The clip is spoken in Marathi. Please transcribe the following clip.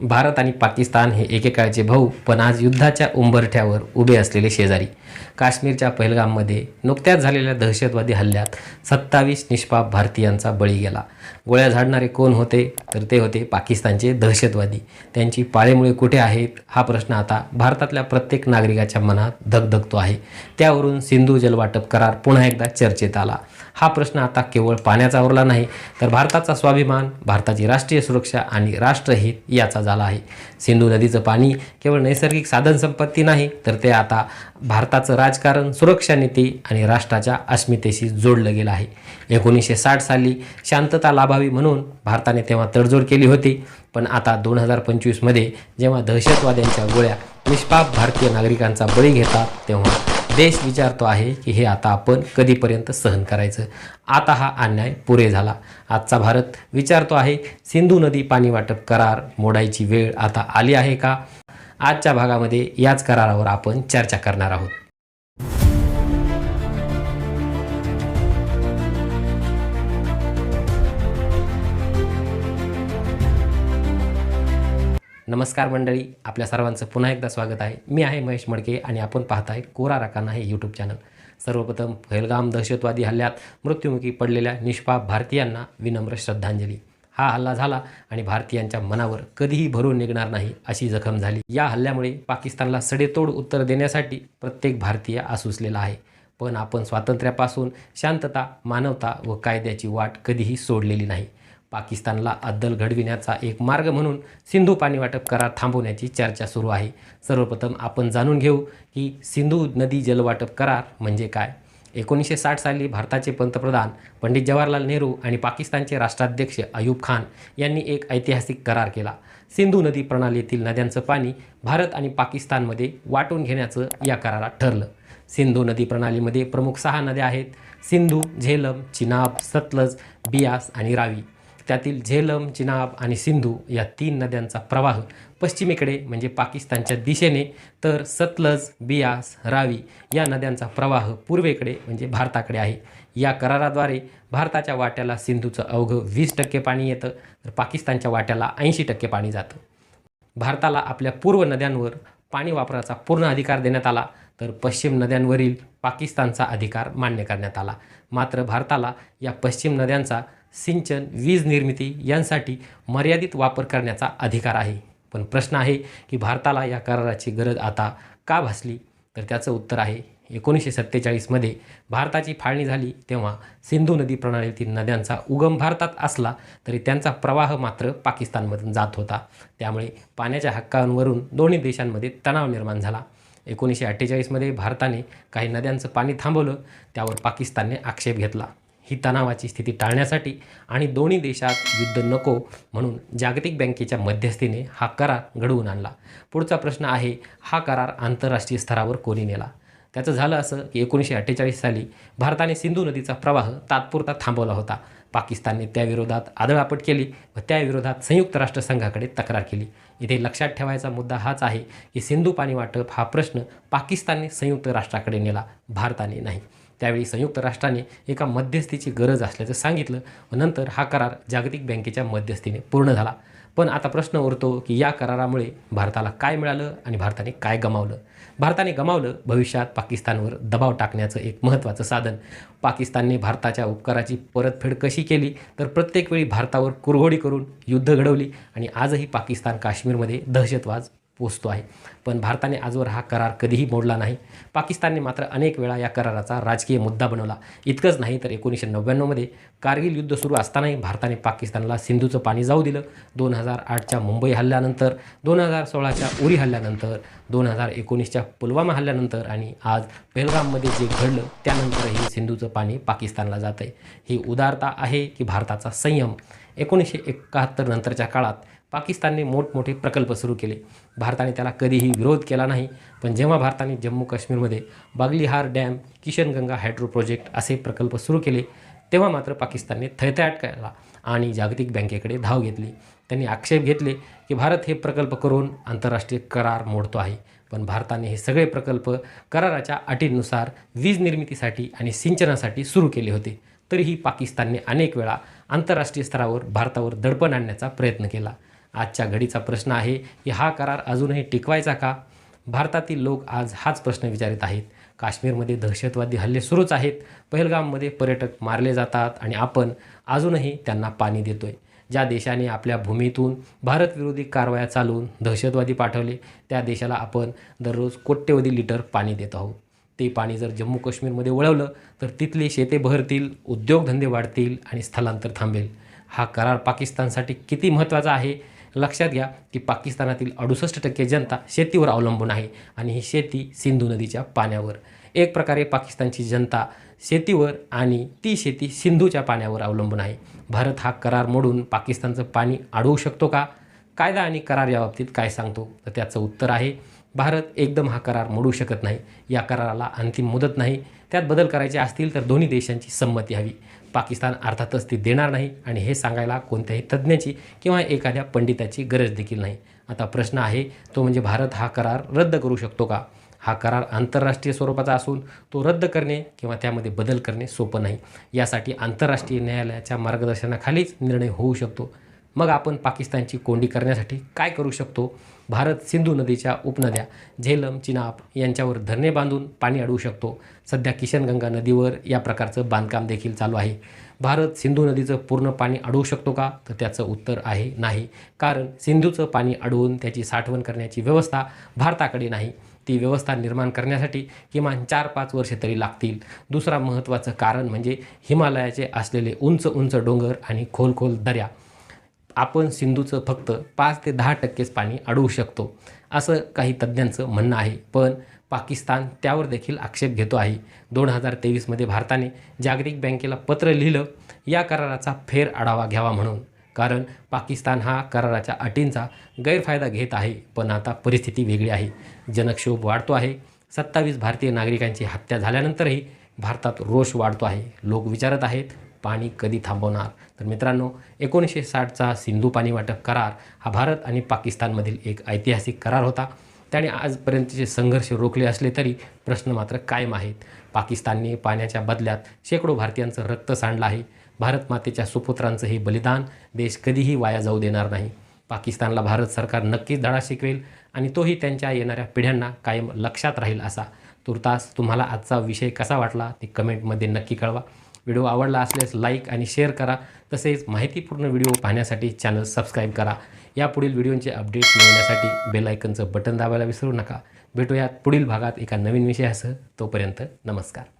भारत आणि पाकिस्तान हे एकेकाळचे भाऊ पण आज युद्धाच्या उंबरठ्यावर उभे असलेले शेजारी. काश्मीरच्या पहलगाममध्ये नुकत्याच झालेल्या दहशतवादी हल्ल्यात सत्तावीस निष्पाप भारतीयांचा बळी गेला. गोळ्या झाडणारे कोण होते? तर ते होते पाकिस्तानचे दहशतवादी. त्यांची पाळेमुळे कुठे आहेत? हा प्रश्न आता भारतातल्या प्रत्येक नागरिकाच्या मनात धगधगतो आहे. त्यावरून सिंधू जलवाटप करार पुन्हा एकदा चर्चेत आला. हा प्रश्न आता केवळ पाण्याचा उरला नाही तर भारताचा स्वाभिमान भारताची राष्ट्रीय सुरक्षा आणि राष्ट्रहित याचा झाला आहे. सिंधू नदीचं पाणी केवळ नैसर्गिक साधनसंपत्ती नाही तर ते आता भारताचं राजकारण सुरक्षा नीती आणि राष्ट्राच्या अस्मितेशी जोडलं गेलं आहे. एकोणीसशे साठ साली शांतता लाभावी म्हणून भारताने तेव्हा तडजोड केली होती. पण आता दोन हजार पंचवीसमध्ये जेव्हा दहशतवाद्यांच्या गोळ्या निष्पाप भारतीय नागरिकांचा बळी घेतात तेव्हा देश विचारतो आहे की हे आता आपण कधीपर्यंत सहन करायचं? आता हा अन्याय पुरे झाला. आजचा भारत विचारतो आहे सिंधू नदी पाणी वाटप करार मोडायची वेळ आता आली आहे का? आजच्या भागामध्ये याच करारावर आपण चर्चा करणार आहोत. नमस्कार मंडळी आपल्या सर्वांचं पुन्हा एकदा स्वागत आहे. मी आहे महेश मडके आणि आपण पाहताय कोरा राखाना हे यूट्यूब चॅनल सर्वप्रथम पहलगाम दहशतवादी हल्ल्यात मृत्युमुखी पडलेल्या निष्पाप भारतीयांना विनम्र श्रद्धांजली. हा हल्ला झाला आणि भारतीयांच्या मनावर कधीही भरून निघणार नाही अशी जखम झाली. या हल्ल्यामुळे पाकिस्तानला सडेतोड उत्तर देण्यासाठी प्रत्येक भारतीय आसुसलेला आहे. पण आपण स्वातंत्र्यापासून शांतता मानवता व कायद्याची वाट कधीही सोडलेली नाही. पाकिस्तानला अद्दल घडविण्याचा एक मार्ग म्हणून सिंधू पाणी वाटप करार थांबवण्याची चर्चा सुरू आहे. सर्वप्रथम आपण जाणून घेऊ की सिंधू नदी जलवाटप करार म्हणजे काय? एकोणीसशे साठ साली भारताचे पंतप्रधान पंडित जवाहरलाल नेहरू आणि पाकिस्तानचे राष्ट्राध्यक्ष अयूब खान यांनी एक ऐतिहासिक करार केला. सिंधू नदी प्रणालीतील नद्यांचं पाणी भारत आणि पाकिस्तानमध्ये वाटून घेण्याचं या करारात ठरलं. सिंधू नदी प्रणालीमध्ये प्रमुख सहा नद्या आहेत. सिंधू झेलम चिनाब सतलज बियास आणि रावी. त्यातील झेलम चिनाब आणि सिंधू या तीन नद्यांचा प्रवाह पश्चिमेकडे म्हणजे पाकिस्तानच्या दिशेने तर सतलज बियास रावी या नद्यांचा प्रवाह पूर्वेकडे म्हणजे भारताकडे आहे. या कराराद्वारे भारताच्या वाट्याला सिंधूचं अवघं वीस टक्के पाणी येतं तर पाकिस्तानच्या वाट्याला ऐंशी टक्के पाणी जातं. भारताला आपल्या पूर्व नद्यांवर पाणी वापराचा पूर्ण अधिकार देण्यात आला तर पश्चिम नद्यांवरील पाकिस्तानचा अधिकार मान्य करण्यात आला. मात्र भारताला या पश्चिम नद्यांचा सिंचन वीज निर्मिती यांसाठी मर्यादित वापर करण्याचा अधिकार आहे. पण प्रश्न आहे की भारताला या कराराची गरज आता का भासली? तर त्याचं उत्तर आहे एकोणीसशे सत्तेचाळीसमध्ये भारताची फाळणी झाली तेव्हा सिंधू नदी प्रणालीतील नद्यांचा उगम भारतात असला तरी त्यांचा प्रवाह मात्र पाकिस्तानमधून जात होता. त्यामुळे पाण्याच्या हक्कांवरून दोन्ही देशांमध्ये तणाव निर्माण झाला. एकोणीसशे अठ्ठेचाळीसमध्ये भारताने काही नद्यांचं पाणी थांबवलं त्यावर पाकिस्तानने आक्षेप घेतला. ही तणावाची स्थिती टाळण्यासाठी आणि दोन्ही देशात युद्ध नको म्हणून जागतिक बँकेच्या मध्यस्थीने हा करार घडवून आणला. पुढचा प्रश्न आहे हा करार आंतरराष्ट्रीय स्तरावर कोणी नेला? त्याचं झालं असं की एकोणीसशे अठ्ठेचाळीस साली भारताने सिंधू नदीचा प्रवाह तात्पुरता थांबवला होता. पाकिस्तानने त्याविरोधात आदळापट केली व त्याविरोधात संयुक्त राष्ट्रसंघाकडे तक्रार केली. इथे लक्षात ठेवायचा मुद्दा हाच आहे की सिंधू पाणी वाटप हा प्रश्न पाकिस्तानने संयुक्त राष्ट्राकडे नेला भारताने नाही. त्यावेळी संयुक्त राष्ट्राने एका मध्यस्थीची गरज असल्याचं सांगितलं व नंतर हा करार जागतिक बँकेच्या मध्यस्थीने पूर्ण झाला. पण आता प्रश्न उरतो की या करारामुळे भारताला काय मिळालं आणि भारताने काय गमावलं? भारताने गमावलं भविष्यात पाकिस्तानवर दबाव टाकण्याचं एक महत्त्वाचं साधन. पाकिस्तानने भारताच्या उपकाराची परतफेड कशी केली? तर प्रत्येक वेळी भारतावर कुरघोडी करून युद्ध घडवली आणि आजही पाकिस्तान काश्मीरमध्ये दहशतवाद पोचतो आहे. पण भारताने आजवर हा करार कधीही मोडला नाही. पाकिस्तानने मात्र अनेक वेळा या कराराचा राजकीय मुद्दा बनवला. इतकंच नाही तर एकोणीसशे नव्याण्णवमध्ये कारगिल युद्ध सुरू असतानाही भारताने पाकिस्तानला सिंधूचं पाणी जाऊ दिलं. दोन हजार आठच्या मुंबई हल्ल्यानंतर दोन हजार सोळाच्या उरी हल्ल्यानंतर दोन हजार एकोणीसच्या पुलवामा हल्ल्यानंतर आणि आज पेहलगाममध्ये जे घडलं त्यानंतरही सिंधूचं पाणी पाकिस्तानला जातं आहे ही उदारता आहे की भारताचा संयम? एकोणीसशे एकाहत्तर नंतरच्या काळात पाकिस्तानने मोठमोठे प्रकल्प सुरू केले. भारताने त्याला कधीही विरोध केला नाही. पण जेव्हा भारताने जम्मू काश्मीरमध्ये Baglihar dam Kishanganga hydro project असे प्रकल्प सुरू केले तेव्हा मात्र पाकिस्तानने थैथाट केला आणि जागतिक बँकेकडे धाव घेतली. त्यांनी आक्षेप घेतले की भारत हे प्रकल्प करून आंतरराष्ट्रीय करार मोडतो आहे. पण भारताने हे सगळे प्रकल्प कराराच्या अटींनुसार वीज निर्मितीसाठी आणि सिंचनासाठी सुरू केले होते. तरीही पाकिस्तानने अनेक वेळा आंतरराष्ट्रीय स्तरावर भारतावर दडपण आणण्याचा प्रयत्न केला. आजच्या घडीचा प्रश्न आहे की हा करार अजूनही टिकवायचा का? भारतातील लोक आज हाच प्रश्न विचारित आहेत. काश्मीरमध्ये दहशतवादी हल्ले सुरूच आहेत. पहलगाममध्ये पर्यटक मारले जातात आणि आपण अजूनही त्यांना पाणी देतोय. ज्या देशाने आपल्या भूमीतून भारतविरोधी कारवाया चालवून दहशतवादी पाठवले त्या देशाला आपण दररोज कोट्यवधी लिटर पाणी देत आहोत. ते पाणी जर जम्मू काश्मीरमध्ये वळवलं तर तिथले शेते बहरतील उद्योगधंदे वाढतील आणि स्थलांतर थांबेल. हा करार पाकिस्तानसाठी किती महत्त्वाचा आहे? लक्षात घ्या की पाकिस्तानातील अडुसष्ट टक्के जनता शेतीवर अवलंबून आहे आणि ही शेती सिंधू नदीच्या पाण्यावर. एक प्रकारे पाकिस्तानची जनता शेतीवर आणि ती शेती सिंधूच्या पाण्यावर अवलंबून आहे. भारत हा करार मोडून पाकिस्तानचं पाणी अडवू शकतो का? कायदा आणि करार याबाबतीत काय सांगतो? तर त्याचं उत्तर आहे भारत एकदम हा करार मोडू शकत नाही. या कराराला अंतिम मुदत नाही. त्यात बदल करायचे असतील तर दोन्ही देशांची संमती हवी. पाकिस्तान अर्थातच ती देणार नाही आणि हे सांगायला कोणत्याही तज्ज्ञाची किंवा एखाद्या पंडिताची गरज देखील नाही. आता प्रश्न आहे तो म्हणजे भारत हा करार रद्द करू शकतो का? हा करार आंतरराष्ट्रीय स्वरूपाचा असून तो रद्द करणे किंवा त्यामध्ये बदल करणे सोपं नाही. यासाठी आंतरराष्ट्रीय न्यायालयाच्या मार्गदर्शनाखालीच निर्णय होऊ शकतो. मग आपण पाकिस्तानची कोंडी करण्यासाठी काय करू शकतो? भारत सिंधू नदीच्या उपनद्या झेलम चिनाब यांच्यावर धरणे बांधून पाणी अडवू शकतो. सध्या किशनगंगा नदीवर या प्रकारचं बांधकाम देखील चालू आहे. भारत सिंधू नदीचं पूर्ण पाणी अडवू शकतो का? तर त्याचं उत्तर आहे नाही. कारण सिंधूचं पाणी अडवून त्याची साठवण करण्याची व्यवस्था भारताकडे नाही. ती व्यवस्था निर्माण करण्यासाठी किमान चार पाच वर्षे तरी लागतील. दुसरा महत्त्वाचं कारण म्हणजे हिमालयाचे असलेले उंच उंच डोंगर आणि खोल खोल दऱ्या आपण सिंधूचं फक्त पाच ते दहा टक्केच पाणी अडवू शकतो असं काही तज्ज्ञांचं म्हणणं आहे. पण पाकिस्तान त्यावर देखील आक्षेप घेतो आहे. दोन हजार तेवीसमध्ये भारताने जागतिक बँकेला पत्र लिहिलं या कराराचा फेर आढावा घ्यावा म्हणून. कारण पाकिस्तान हा कराराच्या अटींचा गैरफायदा घेत आहे पण आता परिस्थिती वेगळी आहे. जनक्षोभ वाढतो आहे. सत्तावीस भारतीय नागरिकांची हत्या झाल्यानंतरही भारतात रोष वाढतो आहे. लोक विचारत आहेत पाणी कधी थांबवणार? तर मित्रांनो एकोणीसशे साठचा सिंधू पाणी वाटप करार हा भारत आणि पाकिस्तानमधील एक ऐतिहासिक करार होता. त्याने आजपर्यंतचे संघर्ष रोखले असले तरी प्रश्न मात्र कायम आहेत. पाकिस्तानने पाण्याच्या बदल्यात शेकडो भारतीयांचं रक्त सांडलं आहे. भारत मातेच्या सुपुत्रांचं हे बलिदान देश कधीही वाया जाऊ देणार नाही. पाकिस्तानला भारत सरकार नक्कीच धडा शिकवेल आणि तोही त्यांच्या येणाऱ्या पिढ्यांना कायम लक्षात राहील असा तुर्तास तुम्हाला आजचा विषय कसा वाटला ते कमेंटमध्ये नक्की कळवा. व्हिडिओ आवडला असल्यास लाईक आणि शेअर करा. तसेच माहितीपूर्ण व्हिडिओ पाहण्यासाठी चॅनल सबस्क्राईब करा. यापुढील व्हिडिओचे अपडेट मिळवण्यासाठी बेलायकनचं बटन दाबायला विसरू नका. भेटूयात पुढील भागात एका नवीन विषयासह. तोपर्यंत नमस्कार.